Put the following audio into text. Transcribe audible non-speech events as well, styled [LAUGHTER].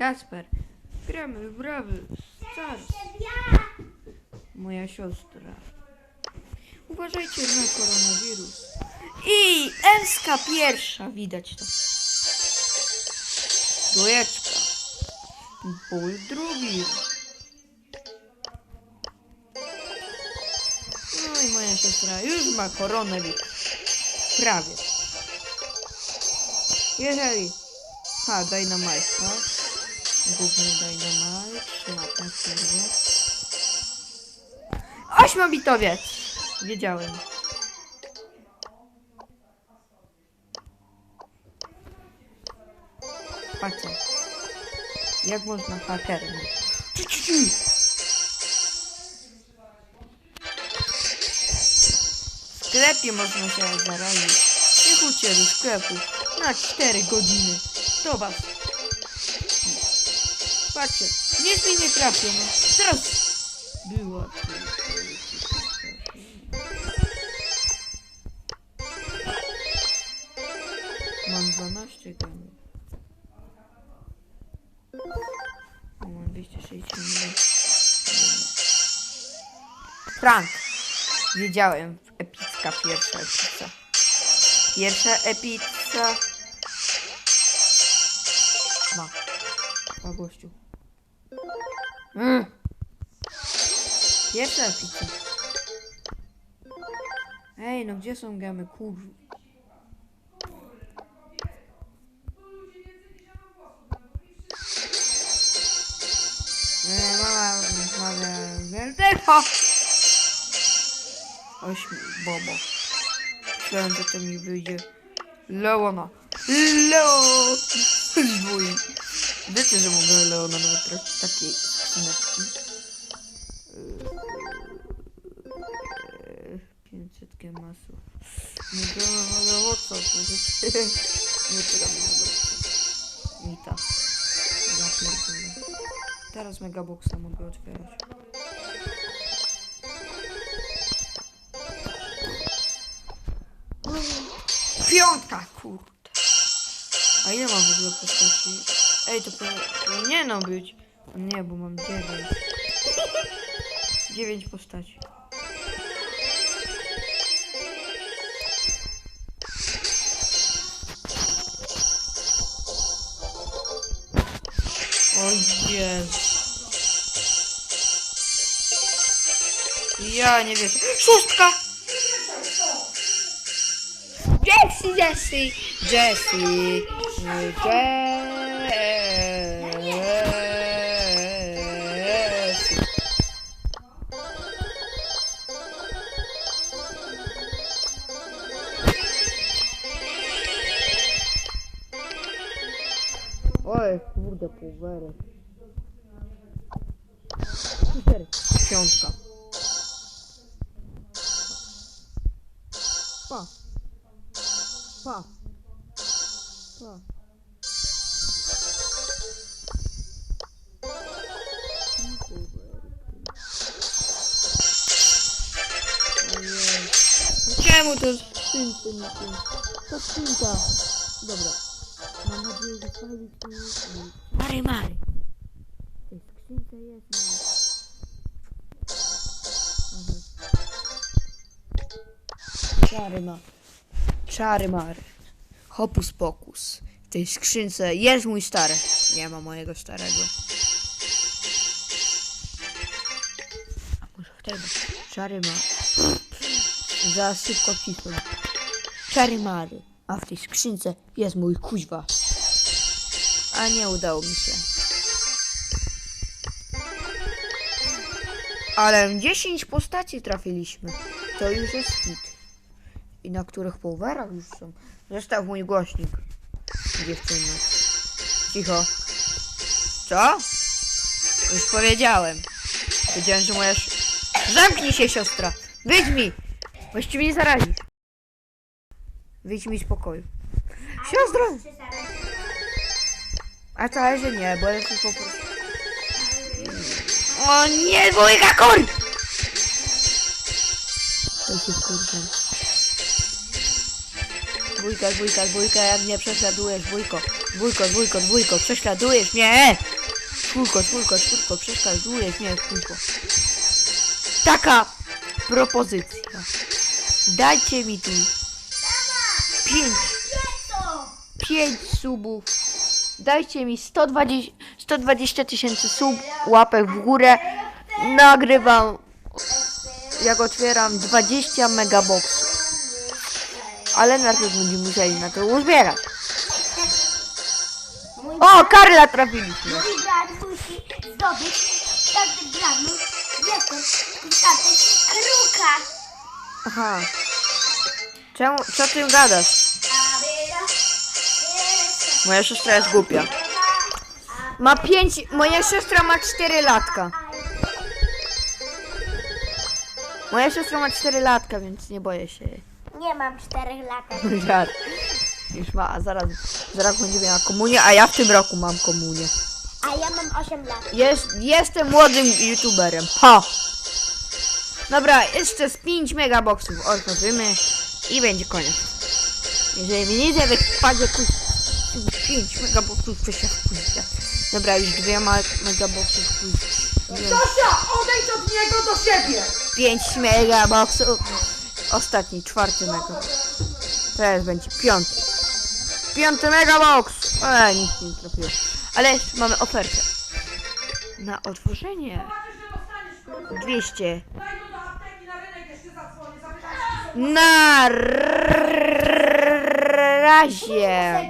Kasper, gramy w Brawy Stars. Moja siostra. Uważajcie na koronawirus. I Elska pierwsza, widać to. Dwójeczka. Ból drugi. No i moja siostra już ma koronawirus. Prawie. Jeżeli... Ha, Dynamite, tak? Główny Dynamite. Szmata, kurwa. Ośmiobitowiec! Wiedziałem. Patrzcie. Jak można hakerem? W sklepie można się zarazić. Nie chodźcie do sklepu na 4 godziny. To was. Patrzcie, nic mi nie trafią. No. Teraz była. Mam 12 gramów. Mam 260 Frank. Wiedziałem. Epicka pierwsza epica. Pierwsza epica. Ma. Ma gościu. Mm. Pierwsza epica. Ej, no gdzie są gamy? Kurwa. Mama rozmawia wielkiego. Ośmi, bobo. Myślałem, że to mi wyjdzie Leona. Leo! Zwój. Wiecie, że mogę Leona nawet trafić takiej skrzyneczki. Eee, 500 gemasów. Nie wiem, ale o co powiedzieć. [LAUGHS] Nie czekam na dobrze. I tak. Ja pierdolę. Teraz megaboxa mogę otwierać. Piątka, kurde. A ile mam w ogóle postaci? Ej, to powinieno być. Nie, bo mam dziewięć. Dziewięć postaci. Oj, Jezu. Ja nie wiem. Szóstka! Jessie, Jessie, Jessie, Jessie. Oj, kurde, półwerek. Cztery. Piątka. Pa. Pa. Pa. Czemu to skrzynce nie tym? To skrzynka. Dobra. Mam nadzieję, że fajnie tu Mary, Mary. W tej skrzynce jest no. Aha. Czary ma. Czary mary. Hokus pokus. W tej skrzynce jest mój stary. Nie ma mojego starego. A może w tego? Czary ma. Za szybko cisłem. Czary mary. A w tej skrzynce jest mój kuźwa. A nie udało mi się. Ale 10 postaci trafiliśmy. To już jest hit. I na których powerach już są. Zostaw mój głośnik. Dziewczyno. Cicho. Co? Już powiedziałem. Powiedziałem, że moja... Zamknij się, siostra. Wyjdź mi. Właściwie nie zarazisz. Wyjdź mi z pokoju. Siostro! A całe, że nie, bo ja tylko po prostu... O nie, dwójka kur! To się wkurwam. Dwójka, dwójka, dwójka, jak mnie prześladujesz, dwójko. Dwójko, dwójko, dwójko, prześladujesz mnie! Czwórko, czwórko, czwórko, prześladujesz mnie, dwójko. Taka propozycja. Dajcie mi tu pięć, pięć subów. Dajcie mi 120 120 tysięcy sub, łapek w górę. Nagrywam, jak otwieram 20 megaboxów. Ale najpierw będziemy musieli na to uzbierać. O, Karla trafiliśmy. Mój brat musi zdobyć każdy kruka. Aha. Czemu, co ty gadasz? Moja siostra jest głupia. Ma pięć, moja siostra ma 4 latka. Moja siostra ma 4 latka, więc nie boję się jej. Nie mam czterech lat. [LAUGHS] Żart. Już ma, a zaraz, zaraz będzie miała komunię, a ja w tym roku mam komunię. A ja mam 8 lat. Jest, jestem młodym youtuberem. Ha! Dobra, jeszcze z 5 megaboxów otworzymy i będzie koniec. Jeżeli mi nie wypadnie 5 megaboxów, to się wkurza. Dobra, już dwie ma megaboxów. Zosia, odejdź od niego do siebie! 5 megaboxów. Ostatni, czwarty megabox. Teraz będzie piąty. Piąty megabox! Eee, nic nie trafiło. Ale jeszcze mamy ofertę. Na otworzenie 200. Daj go do apteki na rynek, jeszcze zadzwonię, zapytaj się, Na razie.